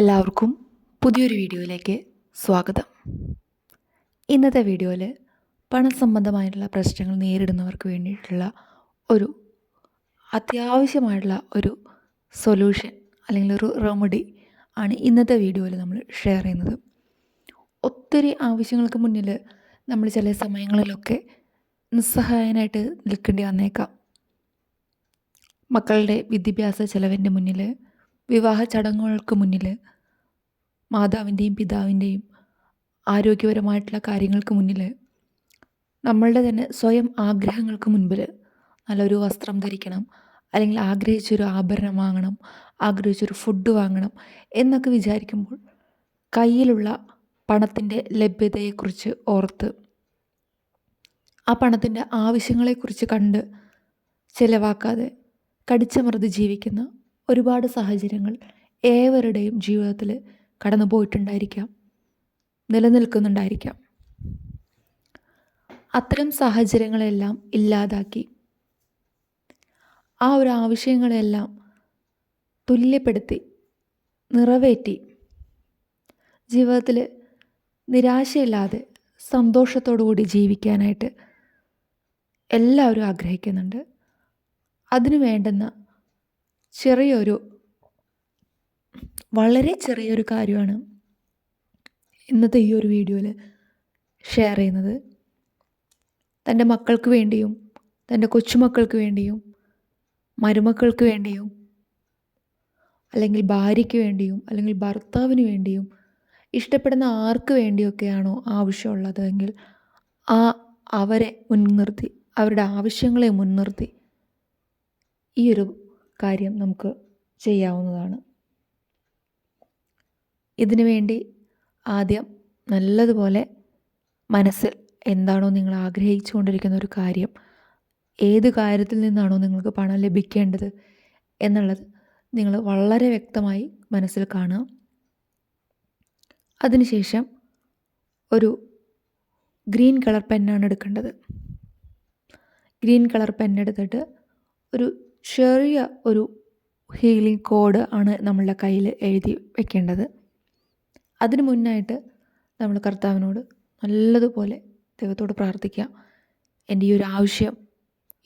എല്ലാവർക്കും പുതിയൊരു വീഡിയോയിലേക്ക് സ്വാഗതം. ഇന്നത്തെ വീഡിയോയിൽ പണസംബന്ധമായിട്ടുള്ള പ്രശ്നങ്ങൾ നേരിടുന്നവർക്ക് വേണ്ടിയിട്ടുള്ള ഒരു അത്യാവശ്യമായിട്ടുള്ള ഒരു സൊല്യൂഷൻ അല്ലെങ്കിൽ ഒരു റെമഡി ആണ് ഇന്നത്തെ വീഡിയോയിൽ നമ്മൾ ഷെയർ ചെയ്യുന്നത്. ഒത്തിരി ആവശ്യങ്ങൾക്ക് മുന്നിൽ നമ്മൾ ചില സമയങ്ങളിലൊക്കെ നിസ്സഹായനായിട്ട് നിൽക്കേണ്ടി വന്നേക്കാം. മക്കളുടെ വിദ്യാഭ്യാസ ചെലവിന്റെ മുന്നിൽ വിവാഹ ചടങ്ങുകൾക്ക് മുന്നിൽ മാതാവിന്റെയും പിതാവിന്റെയും ആരോഗ്യപരമായിട്ടുള്ള കാര്യങ്ങൾക്ക് മുന്നിൽ നമ്മളുടെ തന്നെ സ്വയം ആഗ്രഹങ്ങൾക്ക് മുൻപിൽ നല്ലൊരു വസ്ത്രം ധരിക്കണം അല്ലെങ്കിൽ ആഗ്രഹിച്ചൊരു ആഭരണം വാങ്ങണം ആഗ്രഹിച്ചൊരു ഫുഡ് വാങ്ങണം എന്നൊക്കെ വിചാരിക്കുമ്പോൾ കയ്യിലുള്ള പണത്തിന്റെ ലഭ്യതയെക്കുറിച്ച് ഓർത്ത് ആ പണത്തിന്റെ ആവശ്യങ്ങളെക്കുറിച്ച് കണ്ട് ചിലവാക്കാതെ കടിച്ചമർന്ന് ജീവിക്കുന്ന ഒരുപാട് സാഹചര്യങ്ങൾ ഏവരുടെയും ജീവിതത്തിൽ കടന്നു പോയിട്ടുണ്ടായിരിക്കാം നിലനിൽക്കുന്നുണ്ടായിരിക്കാം. അത്തരം സാഹചര്യങ്ങളെല്ലാം ഇല്ലാതാക്കി ആ ഒരു ആവശ്യങ്ങളെല്ലാം തുല്യപ്പെടുത്തി നിറവേറ്റി ജീവിതത്തിൽ നിരാശയില്ലാതെ കൂടി ജീവിക്കാനായിട്ട് എല്ലാവരും ആഗ്രഹിക്കുന്നുണ്ട്. അതിനു വേണ്ടുന്ന ചെറിയൊരു വളരെ ചെറിയൊരു കാര്യമാണ് ഇന്നത്തെ ഈ ഒരു വീഡിയോയിൽ ഷെയർ ചെയ്യുന്നത്. തന്റെ മക്കൾക്ക് വേണ്ടിയും തന്റെ കൊച്ചുമക്കൾക്ക് വേണ്ടിയും മരുമക്കൾക്ക് വേണ്ടിയും അല്ലെങ്കിൽ ഭാര്യയ്ക്ക് വേണ്ടിയും അല്ലെങ്കിൽ ഭർത്താവിന് വേണ്ടിയും ഇഷ്ടപ്പെടുന്ന ആർക്ക് വേണ്ടിയൊക്കെയാണോ ആവശ്യമുള്ളത് എങ്കിൽ ആ അവരെ മുൻനിർത്തി അവരുടെ ആവശ്യങ്ങളെ മുൻനിർത്തി ഈ ഒരു കാര്യം നമുക്ക് ചെയ്യാവുന്നതാണ്. ഇതിനു വേണ്ടി ആദ്യം നല്ലതുപോലെ മനസ്സിൽ എന്താണോ നിങ്ങൾ ആഗ്രഹിച്ചു കൊണ്ടിരിക്കുന്ന ഒരു കാര്യം ഏത് കാര്യത്തിൽ നിന്നാണോ നിങ്ങൾക്ക് പണം ലഭിക്കേണ്ടത് എന്നുള്ളത് നിങ്ങൾ വളരെ വ്യക്തമായി മനസ്സിൽ കാണുക. അതിനുശേഷം ഒരു ഗ്രീൻ കളർ പെന്നാണ് എടുക്കേണ്ടത്. ഗ്രീൻ കളർ പെന്നെടുത്തിട്ട് ഒരു ചെറിയ ഒരു ഹീലിംഗ് കോഡ് ആണ് നമ്മളുടെ കയ്യിൽ എഴുതി വെക്കേണ്ടത്. അതിന് മുന്നായിട്ട് നമ്മൾ കർത്താവിനോട് നല്ലതുപോലെ ദൈവത്തോട് പ്രാർത്ഥിക്കുക. എന്റെ ഈ ഒരു ആവശ്യം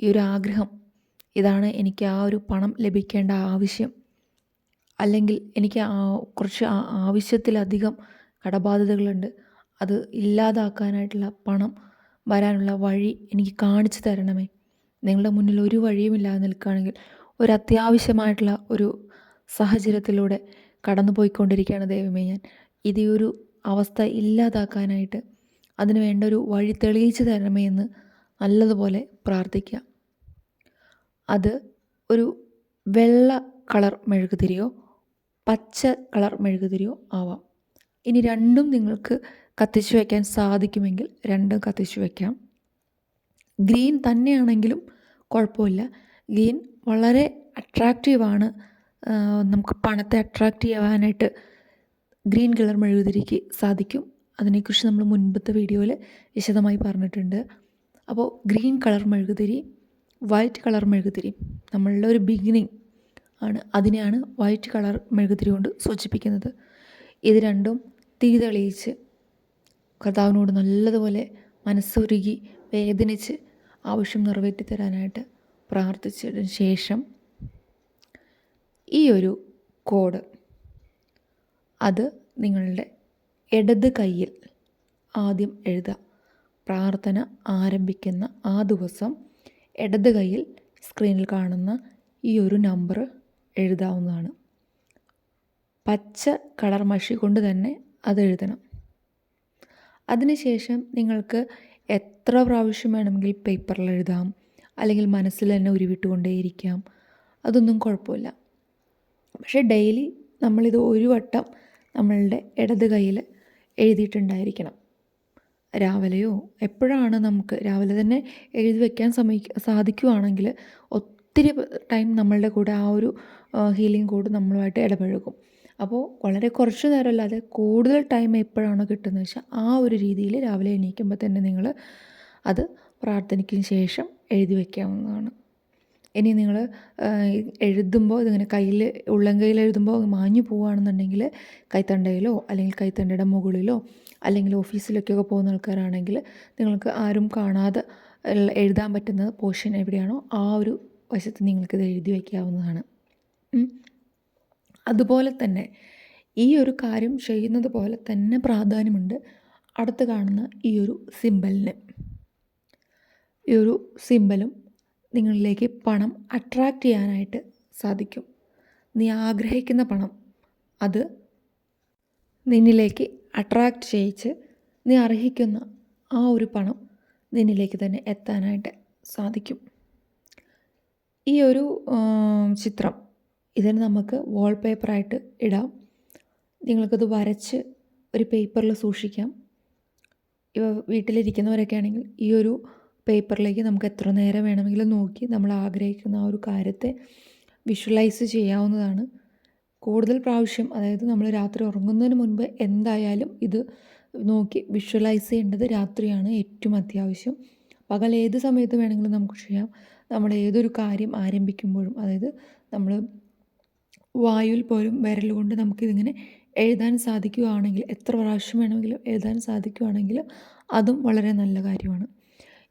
ഈ ഒരു ആഗ്രഹം ഇതാണ് എനിക്ക് ആ ഒരു പണം ലഭിക്കേണ്ട ആവശ്യം. അല്ലെങ്കിൽ എനിക്ക് കുറച്ച് ആവശ്യത്തിലധികം കടബാധ്യതകളുണ്ട്. അത് ഇല്ലാതാക്കാനായിട്ടുള്ള പണം വരാനുള്ള വഴി എനിക്ക് കാണിച്ചു തരണമേ. നിങ്ങളുടെ മുന്നിൽ ഒരു വഴിയുമില്ലാതെ നിൽക്കുകയാണെങ്കിൽ ഒരു അത്യാവശ്യമായിട്ടുള്ള ഒരു സാഹചര്യത്തിലൂടെ കടന്നു പോയിക്കൊണ്ടിരിക്കുകയാണ് ദൈവമേ ഞാൻ. ഇത് ഒരു അവസ്ഥ ഇല്ലാതാക്കാനായിട്ട് അതിന് വേണ്ട ഒരു വഴി തെളിയിച്ചു തരണമേ എന്ന് നല്ലതുപോലെ പ്രാർത്ഥിക്കുക. അത് ഒരു വെള്ള കളർ മെഴുകുതിരിയോ പച്ച കളർ മെഴുകുതിരിയോ ആവാം. ഇനി രണ്ടും നിങ്ങൾക്ക് കത്തിച്ചു വയ്ക്കാൻ സാധിക്കുമെങ്കിൽ രണ്ടും കത്തിച്ചു വയ്ക്കാം. ഗ്രീൻ തന്നെയാണെങ്കിലും കുഴപ്പമില്ല. ഗ്രീൻ വളരെ അട്രാക്റ്റീവാണ് നമുക്ക് പണത്തെ അട്രാക്റ്റ് ചെയ്യാനായിട്ട് ഗ്രീൻ കളർ മെഴുകുതിരിക്ക് സാധിക്കും. അതിനെക്കുറിച്ച് നമ്മൾ മുൻപത്തെ വീഡിയോയിൽ വിശദമായി പറഞ്ഞിട്ടുണ്ട്. അപ്പോൾ ഗ്രീൻ കളർ മെഴുകുതിരി വൈറ്റ് കളർ മെഴുകുതിരി നമ്മളുടെ ഒരു ബിഗിനിങ് ആണ്. അതിനെയാണ് വൈറ്റ് കളർ മെഴുകുതിരി കൊണ്ട് സൂചിപ്പിക്കുന്നത്. ഇത് രണ്ടും തീ തെളിയിച്ച് കർത്താവിനോട് നല്ലതുപോലെ മനസ്സൊരുകി വേദനിച്ച് ആവശ്യം നിറവേറ്റി തരാനായിട്ട് പ്രാർത്ഥിച്ചതിന് ശേഷം ഈ ഒരു കോഡ് അത് നിങ്ങളുടെ ഇടത് കയ്യിൽ ആദ്യം എഴുതുക. പ്രാർത്ഥന ആരംഭിക്കുന്ന ആ ദിവസം ഇടത് കയ്യിൽ സ്ക്രീനിൽ കാണുന്ന ഈ ഒരു നമ്പർ എഴുതാവുന്നതാണ്. പച്ച കളർ മഷി കൊണ്ട് തന്നെ അത് എഴുതണം. അതിനുശേഷം നിങ്ങൾക്ക് എത്ര പ്രാവശ്യം വേണമെങ്കിൽ പേപ്പറിൽ എഴുതാം അല്ലെങ്കിൽ മനസ്സിൽ തന്നെ ഉരുവിട്ടുകൊണ്ടേയിരിക്കാം. അതൊന്നും കുഴപ്പമില്ല. പക്ഷേ ഡെയിലി നമ്മളിത് ഒരു വട്ടം നമ്മളുടെ ഇടത് കയ്യിൽ എഴുതിയിട്ടുണ്ടായിരിക്കണം. രാവിലെയോ എപ്പോഴാണ് നമുക്ക് രാവിലെ തന്നെ എഴുതി വയ്ക്കാൻ സമയ സാധിക്കുവാണെങ്കിൽ ഒത്തിരി ടൈം നമ്മളുടെ കൂടെ ആ ഒരു ഹീലിംഗ് കോഡ് നമ്മളുമായിട്ട് ഇടപഴകും. അപ്പോൾ വളരെ കുറച്ച് നേരമല്ലാതെ കൂടുതൽ ടൈം എപ്പോഴാണോ കിട്ടുന്നത് വെച്ചാൽ ആ ഒരു രീതിയിൽ രാവിലെ എണീക്കുമ്പോൾ തന്നെ നിങ്ങൾ അത് പ്രാർത്ഥനയ്ക്ക് ശേഷം എഴുതി വയ്ക്കാവുന്നതാണ് ഇനി നിങ്ങൾ എഴുതുമ്പോൾ ഇതിങ്ങനെ കയ്യിൽ ഉള്ളം കയ്യിൽ എഴുതുമ്പോൾ മാഞ്ഞു പോവുകയാണെന്നുണ്ടെങ്കിൽ കൈത്തണ്ടയിലോ അല്ലെങ്കിൽ കൈത്തണ്ടയുടെ മുകളിലോ അല്ലെങ്കിൽ ഓഫീസിലൊക്കെയൊക്കെ പോകുന്ന ആൾക്കാരാണെങ്കിൽ നിങ്ങൾക്ക് ആരും കാണാതെ എഴുതാൻ പറ്റുന്ന പോർഷൻ എവിടെയാണോ ആ ഒരു വശത്ത് നിങ്ങൾക്കിത് എഴുതി വയ്ക്കാവുന്നതാണ് അതുപോലെ തന്നെ ഈ ഒരു കാര്യം ചെയ്യുന്നത് പോലെ തന്നെ പ്രാധാന്യമുണ്ട് അടുത്ത് കാണുന്ന ഈ ഒരു സിമ്പലിന്. ഈ ഒരു സിമ്പലും നിങ്ങളിലേക്ക് പണം അട്രാക്റ്റ് ചെയ്യാനായിട്ട് സാധിക്കും. നീ ആഗ്രഹിക്കുന്ന പണം അത് നിന്നിലേക്ക് അട്രാക്റ്റ് ചെയ്യിച്ച് നീ അർഹിക്കുന്ന ആ ഒരു പണം നിന്നിലേക്ക് തന്നെ എത്താനായിട്ട് സാധിക്കും. ഈ ഒരു ചിത്രം ഇതിന് നമുക്ക് വാൾപേപ്പറായിട്ട് ഇടാം. നിങ്ങൾക്കത് വരച്ച് ഒരു പേപ്പറിൽ സൂക്ഷിക്കാം. ഇവ വീട്ടിലിരിക്കുന്നവരൊക്കെ ആണെങ്കിൽ ഈ ഒരു പേപ്പറിലേക്ക് നമുക്ക് എത്ര നേരം വേണമെങ്കിലും നോക്കി നമ്മൾ ആഗ്രഹിക്കുന്ന ആ ഒരു കാര്യത്തെ വിഷ്വലൈസ് ചെയ്യാവുന്നതാണ്. കൂടുതൽ പ്രാവശ്യം അതായത് നമ്മൾ രാത്രി ഉറങ്ങുന്നതിന് മുൻപ് എന്തായാലും ഇത് നോക്കി വിഷ്വലൈസ് ചെയ്യേണ്ടത് രാത്രിയാണ് ഏറ്റവും അത്യാവശ്യം. പകൽ ഏത് സമയത്ത് വേണമെങ്കിലും നമുക്ക് ചെയ്യാം. നമ്മൾ ഏതൊരു കാര്യം ആരംഭിക്കുമ്പോഴും അതായത് നമ്മൾ വായുവിൽ പോലും വിരലുകൊണ്ട് നമുക്കിതിങ്ങനെ എഴുതാൻ സാധിക്കുകയാണെങ്കിൽ എത്ര പ്രാവശ്യം വേണമെങ്കിലും എഴുതാൻ സാധിക്കുകയാണെങ്കിൽ അതും വളരെ നല്ല കാര്യമാണ്.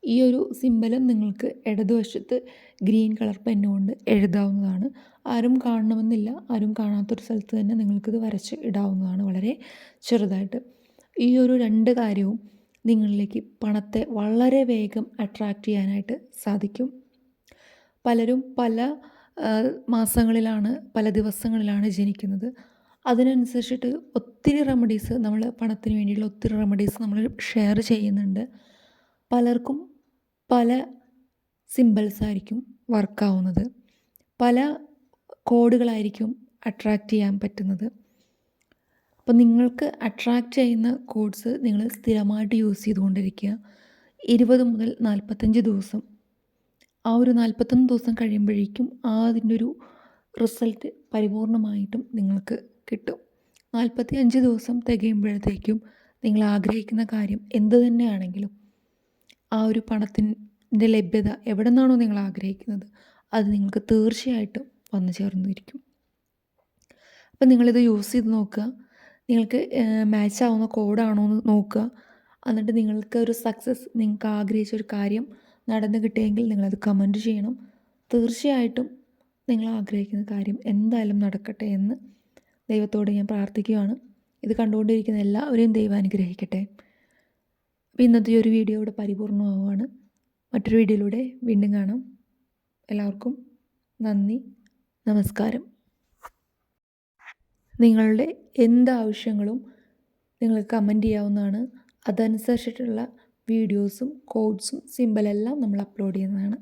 ഈ ഒരു സിമ്പലും നിങ്ങൾക്ക് ഇടതുവശത്ത് ഗ്രീൻ കളർ പെന്നുകൊണ്ട് എഴുതാവുന്നതാണ്. ആരും കാണണമെന്നില്ല. ആരും കാണാത്തൊരു സ്ഥലത്ത് തന്നെ നിങ്ങൾക്കിത് വരച്ച് ഇടാവുന്നതാണ് വളരെ ചെറുതായിട്ട്. ഈ ഒരു രണ്ട് കാര്യവും നിങ്ങളിലേക്ക് പണത്തെ വളരെ വേഗം അട്രാക്റ്റ് ചെയ്യാനായിട്ട് സാധിക്കും. പലരും പല മാസങ്ങളിലാണ് പല ദിവസങ്ങളിലാണ് ജനിക്കുന്നത്. അതിനനുസരിച്ചിട്ട് ഒത്തിരി റെമഡീസ് നമ്മൾ പണത്തിന് വേണ്ടിയുള്ള ഒത്തിരി റെമഡീസ് നമ്മൾ ഷെയർ ചെയ്യുന്നുണ്ട്. പലർക്കും പല സിമ്പിൾസ് ആയിരിക്കും വർക്കാവുന്നത് പല കോഡുകളായിരിക്കും അട്രാക്റ്റ് ചെയ്യാൻ പറ്റുന്നത്. അപ്പോൾ നിങ്ങൾക്ക് അട്രാക്റ്റ് ചെയ്യുന്ന കോഡ്സ് നിങ്ങൾ സ്ഥിരമായിട്ട് യൂസ് ചെയ്തുകൊണ്ടിരിക്കുക. ഇരുപത് മുതൽ നാൽപ്പത്തഞ്ച് ദിവസം ആ ഒരു നാൽപ്പത്തൊന്ന് ദിവസം കഴിയുമ്പോഴേക്കും ആ അതിന്റെ ഒരു റിസൾട്ട് പരിപൂർണമായിട്ടും നിങ്ങൾക്ക് കിട്ടും. നാൽപ്പത്തി അഞ്ച് ദിവസം തികയുമ്പോഴത്തേക്കും നിങ്ങൾ ആഗ്രഹിക്കുന്ന കാര്യം എന്ത് തന്നെയാണെങ്കിലും ആ ഒരു പണത്തിന്റെ ലഭ്യത എവിടെ നിന്നാണോ നിങ്ങൾ ആഗ്രഹിക്കുന്നത് അത് നിങ്ങൾക്ക് തീർച്ചയായിട്ടും വന്നു ചേർന്നിരിക്കും. അപ്പം നിങ്ങളിത് യൂസ് ചെയ്ത് നോക്കുക. നിങ്ങൾക്ക് മാച്ച് ആവുന്ന കോഡാണോ എന്ന് നോക്കുക. എന്നിട്ട് നിങ്ങൾക്ക് ഒരു സക്സസ് നിങ്ങൾക്ക് ആഗ്രഹിച്ച ഒരു കാര്യം നടന്നു കിട്ടിയെങ്കിൽ നിങ്ങളത് കമന്റ് ചെയ്യണം. തീർച്ചയായിട്ടും നിങ്ങൾ ആഗ്രഹിക്കുന്ന കാര്യം എന്തായാലും നടക്കട്ടെ എന്ന് ദൈവത്തോട് ഞാൻ പ്രാർത്ഥിക്കുകയാണ്. ഇത് കണ്ടുകൊണ്ടിരിക്കുന്ന എല്ലാവരെയും ദൈവം അനുഗ്രഹിക്കട്ടെ. അപ്പോൾ ഇന്നത്തെ ഒരു വീഡിയോ ഇവിടെ പരിപൂർണമാവുകയാണ്. മറ്റൊരു വീഡിയോയിലൂടെ വീണ്ടും കാണാം. എല്ലാവർക്കും നന്ദി. നമസ്കാരം. നിങ്ങളുടെ എന്ത് ആവശ്യങ്ങളും നിങ്ങൾ കമന്റ് ചെയ്യാവുന്നതാണ്. അതനുസരിച്ചിട്ടുള്ള വീഡിയോസും കോഡ്സും സിമ്പലെല്ലാം നമ്മൾ അപ്ലോഡ് ചെയ്യുന്നതാണ്.